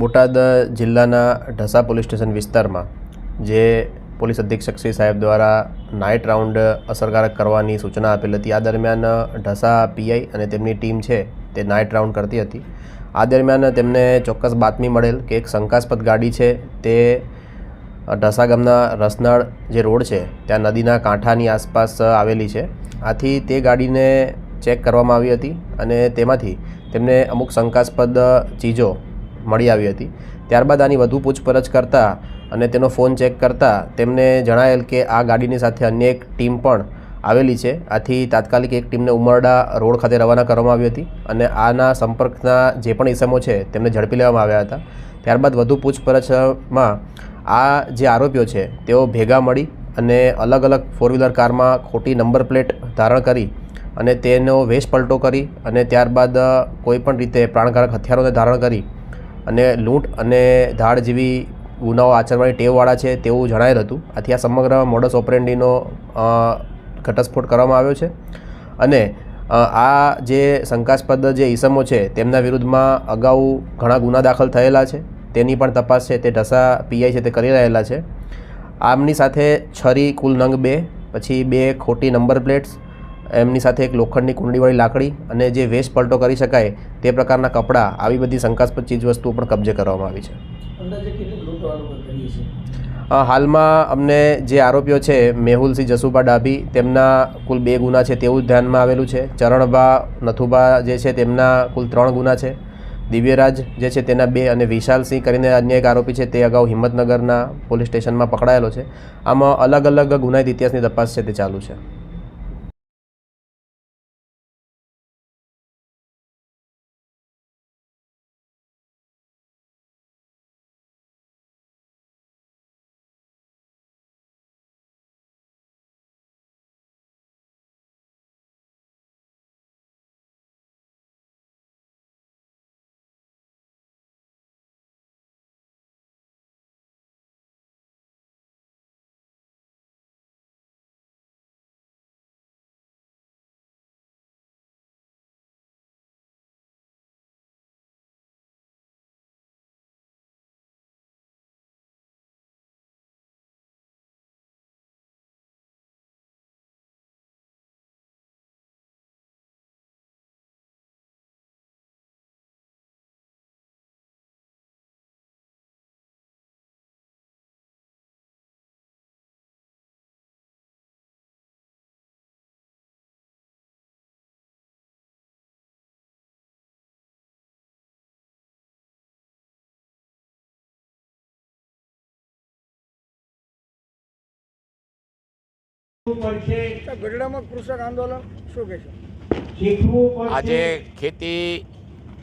બોટાદ જિલ્લાના Dhasa police station વિસ્તારમાં જે પોલીસ અધિક્ષક શ્રી સાહેબ દ્વારા નાઇટ રાઉન્ડ અસરકારક કરવાની સૂચના આપેલ હતી, આ દરમિયાન ઢસા પીઆઈ અને તેમની ટીમ છે તે નાઇટ રાઉન્ડ કરતી હતી. આ દરમિયાન તેમને ચોક્કસ બાતમી મળેલ કે એક શંકાસ્પદ ગાડી છે તે ઢસા ગામના રસનાળ જે રોડ છે, ત્યાં નદીના કાંઠાની આસપાસ આવેલી છે. આથી તે ગાડીને ચેક કરવામાં આવી હતી અને તેમાંથી તેમને અમુક શંકાસ્પદ ચીજો મળી આવી હતી. ત્યારબાદ આની વધુ પૂછપરછ કરતાં અને તેનો ફોન ચેક કરતાં તેમને જણાયેલ કે આ ગાડીની સાથે અન્ય એક ટીમ પણ આવેલી છે. આથી તાત્કાલિક એક ટીમને ઉમરડા રોડ ખાતે રવાના કરવામાં આવી હતી અને આના સંપર્કના જે પણ ઇસમો છે તેમને ઝડપી લેવામાં આવ્યા હતા. ત્યારબાદ વધુ પૂછપરછમાં આ જે આરોપીઓ છે તેઓ ભેગા મળી અને અલગ અલગ ફોર વ્હીલર કારમાં ખોટી નંબર પ્લેટ ધારણ કરી અને તેનો વેશ પલટો કરી અને ત્યારબાદ કોઈપણ રીતે પ્રાણઘાતક હથિયારોને ધારણ કરી અને લૂંટ અને ધાડ જેવી ગુનાઓ આચરવાની ટેવવાળા છે તેવું જણાયેલ હતું. આથી આ સમગ્ર મોડસ ઓપરેન્ડીનો ઘટસ્ફોટ કરવામાં આવ્યો છે. અને આ જે શંકાસ્પદ જે ઈસમો છે તેમના વિરુદ્ધમાં અગાઉ ઘણા ગુના દાખલ થયેલા છે. તેની પણ તપાસ છે, તે ઢસા પીઆઈ છે તે કરી રહેલા છે. આમની સાથે છરી કુલ નંગ બે, પછી બે ખોટી નંબર પ્લેટ્સ એમની સાથે એક લોખંડની કુંડીવાળી લાકડી અને જે વેશ પલટો કરી શકાય તે પ્રકારના કપડાં આવી બધી શંકાસ્પદ ચીજવસ્તુઓ પણ કબજે કરવામાં આવી છે. હાલમાં અમને જે આરોપીઓ છે મેહુલસિંહ જસુભા ડાભી તેમના કુલ બે ગુના છે તેવું જ ધ્યાનમાં આવેલું છે. ચરણભા નથુભા જે છે તેમના કુલ ત્રણ ગુના છે. દિવ્યરાજ જે છે તેના બે અને વિશાલસિંહ કરીને અન્ય એક આરોપી છે તે અગાઉ હિંમતનગરના પોલીસ સ્ટેશનમાં પકડાયેલો છે. આમાં અલગ અલગ ગુનાહિત ઇતિહાસની તપાસ છે તે ચાલુ છે. આજે ખેતી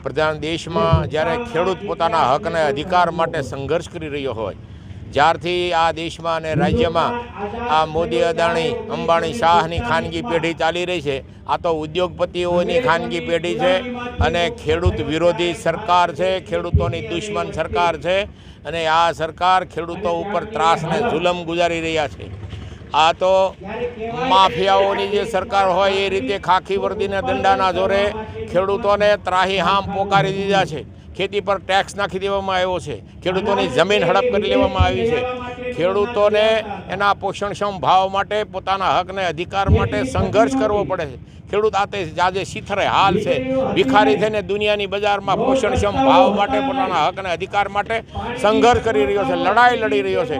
પ્રધાન દેશમાં જ્યારે ખેડૂત પોતાના હક અને અધિકાર માટે સંઘર્ષ કરી રહ્યો હોય જ્યારથી આ દેશમાં અને રાજ્યમાં આ મોદી અદાણી અંબાણી શાહની ખાનગી પેઢી ચાલી રહી છે. આ તો ઉદ્યોગપતિઓની ખાનગી પેઢી છે અને ખેડૂત વિરોધી સરકાર છે ખેડૂતોની દુશ્મન સરકાર છે અને આ સરકાર ખેડૂતો ઉપર ત્રાસને જુલમ ગુજારી રહ્યા છે. આ તો માફિયાઓની જે સરકાર હોય એ રીતે ખાખી વર્દીને દંડાના જોરે ખેડૂતોને ત્રાહી હામ પોકારી દીધા છે. ખેતી પર ટેક્સ નાખી દેવામાં આવ્યો છે. ખેડૂતોની જમીન હડપ કરી લેવામાં આવી છે. ખેડૂતોને એના પોષણક્ષમ ભાવ માટે, પોતાના હકને અધિકાર માટે સંઘર્ષ કરવો પડે છે. ખેડૂત આતે આજે શીથરે હાલ છે. ભિખારી થઈને દુનિયાની બજારમાં પોષણક્ષમ ભાવ માટે, પોતાના હકને અધિકાર માટે સંઘર્ષ કરી રહ્યો છે. લડાઈ લડી રહ્યો છે.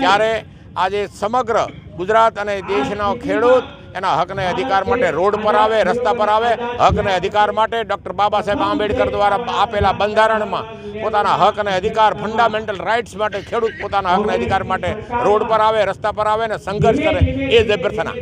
ત્યારે આજે સમગ્ર ગુજરાત અને દેશનો ખેડૂત એના હકને અધિકાર માટે રોડ પર આવે, રસ્તા પર આવે, હકને અધિકાર માટે ડૉક્ટર બાબા સાહેબ આંબેડકર દ્વારા આપેલા બંધારણમાં પોતાના હક અને અધિકાર ફંડામેન્ટલ રાઇટ્સ માટે ખેડૂત પોતાના હકને અધિકાર માટે રોડ પર આવે, રસ્તા પર આવે ને સંઘર્ષ કરે, એ જ અભ્યર્થના